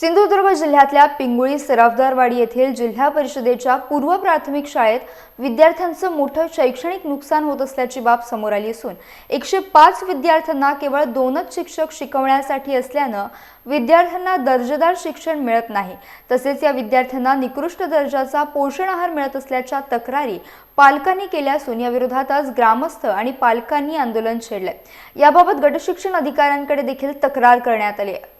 सिंधुदुर्ग जिल्ह्यातल्या पिंगुळी सराफदारवाडी येथील जिल्हा परिषदेच्या पूर्व प्राथमिक शाळेत विद्यार्थ्यांचं मोठं शैक्षणिक नुकसान होत असल्याची बाब समोर आली असून एकशे पाच विद्यार्थ्यांना केवळ दोनच शिक्षक शिकवण्यासाठी असल्यानं विद्यार्थ्यांना दर्जेदार शिक्षण मिळत नाही. तसेच या विद्यार्थ्यांना निकृष्ट दर्जाचा पोषण आहार मिळत असल्याच्या तक्रारी पालकांनी केल्या असून याविरोधात आज ग्रामस्थ आणि पालकांनी आंदोलन छेडलंय. याबाबत गटशिक्षण अधिकाऱ्यांकडे देखील तक्रार करण्यात आली आहे.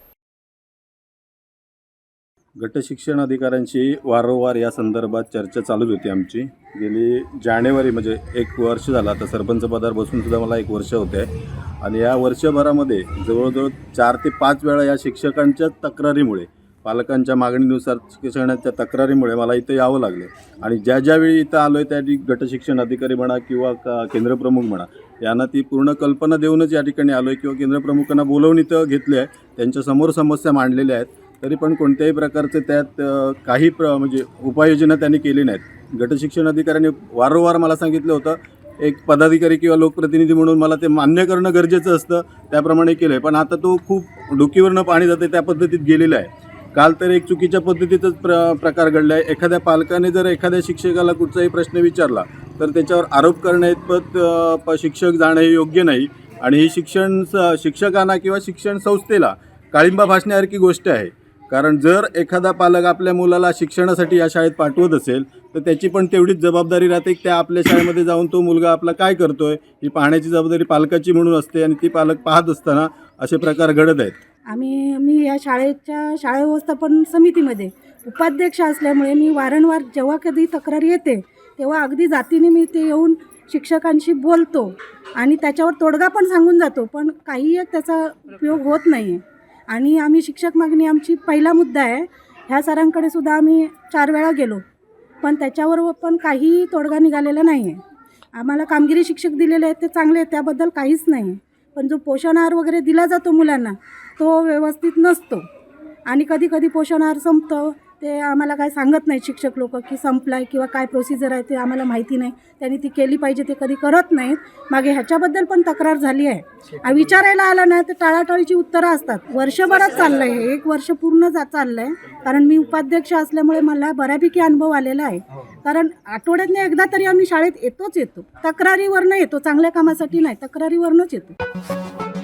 गट शिक्षण अधिकाऱ्यांशी वारंवार या संदर्भात चर्चा चालूच होती आमची. गेली जानेवारी म्हणजे एक वर्ष झालं आता सरपंच पदावर बसून सुद्धा मला एक वर्ष होते आणि या वर्षभरामध्ये जवळजवळ चार ते पाच वेळा या शिक्षकांच्या तक्रारीमुळे पालकांच्या मागणीनुसार शिक्षणाच्या तक्रारीमुळे मला इथं यावं लागलं. आणि ज्या ज्यावेळी इथं आलो आहे त्या गट शिक्षण अधिकारी म्हणा किंवा का केंद्रप्रमुख म्हणा यांना ती पूर्ण कल्पना देऊनच या ठिकाणी आलो आहे किंवा केंद्रप्रमुखांना बोलवून इथं घेतले आहे त्यांच्यासमोर समस्या मांडलेल्या आहेत. तरी पण कोणत्याही प्रकारचे त्यात काही प्र म्हणजे उपाययोजना त्यांनी केली नाहीत. गटशिक्षण अधिकाऱ्यांनी वारंवार मला सांगितलं होतं एक पदाधिकारी किंवा लोकप्रतिनिधी म्हणून मला ते मान्य करणं गरजेचं असतं त्याप्रमाणे केलं आहे पण आता तो खूप डोकीवरनं पाणी जाते त्या पद्धतीत गेलेलं आहे. काल तर एक चुकीच्या पद्धतीतच प्र प्रकार घडला आहे एखाद्या पालकाने जर एखाद्या शिक्षकाला कुठचाही प्रश्न विचारला तर त्याच्यावर आरोप करण्याइतपत प शिक्षक जाणं हे योग्य नाही. आणि ही शिक्षण स शिक्षकांना किंवा शिक्षण संस्थेला काळिंबा भासण्यासारखी गोष्ट आहे. कारण जर एखादा पालक आपल्या मुलाला शिक्षणासाठी या शाळेत पाठवत असेल तर त्याची पण तेवढीच जबाबदारी राहते की त्या आपल्या शाळेमध्ये जाऊन तो मुलगा आपला काय करतो आहे ही पाहण्याची जबाबदारी पालकाची म्हणून असते आणि ती पालक पाहत असताना असे प्रकार घडत आहेत. आम्ही मी या शाळेच्या शाळा व्यवस्थापन समितीमध्ये उपाध्यक्ष असल्यामुळे मी वारंवार जेव्हा कधी तक्रार येते तेव्हा अगदी जातीने मी ते येऊन शिक्षकांशी बोलतो आणि त्याच्यावर तोडगा पण सांगून जातो पण काही एक त्याचा उपयोग होत नाही आहे आणि आम्ही शिक्षक मागणी आमची पहिला मुद्दा आहे. ह्या सरांकडे सुद्धा आम्ही चार वेळा गेलो. पण त्याच्यावर पण काही तोडगा निघालेला नाही आहे आम्हाला कामगिरी शिक्षक दिलेले आहेत ते चांगले आहेत त्याबद्दल काहीच नाही आहे पण जो पोषण आहार वगैरे दिला जातो मुलांना तो व्यवस्थित नसतो. आणि कधी कधी पोषण आहार संपतो ते आम्हाला काय सांगत नाही शिक्षक लोक की संपलाय किंवा काय प्रोसिजर आहे ते आम्हाला माहिती नाही. त्यांनी ती केली पाहिजे ते कधी करत नाहीत. मागे ह्याच्याबद्दल पण तक्रार झाली आहे. विचारायला आला नाही तर टाळाटाळीची उत्तरं असतात. वर्षभरात चाललं आहे हे. एक वर्ष पूर्ण जा चाललं आहे कारण मी उपाध्यक्ष असल्यामुळे मला बऱ्यापैकी अनुभव आलेला आहे. कारण आठवड्यातनं एकदा तरी आम्ही शाळेत येतोच येतो. तक्रारीवरनं येतो. चांगल्या कामासाठी नाही तक्रारीवरनंच येतो.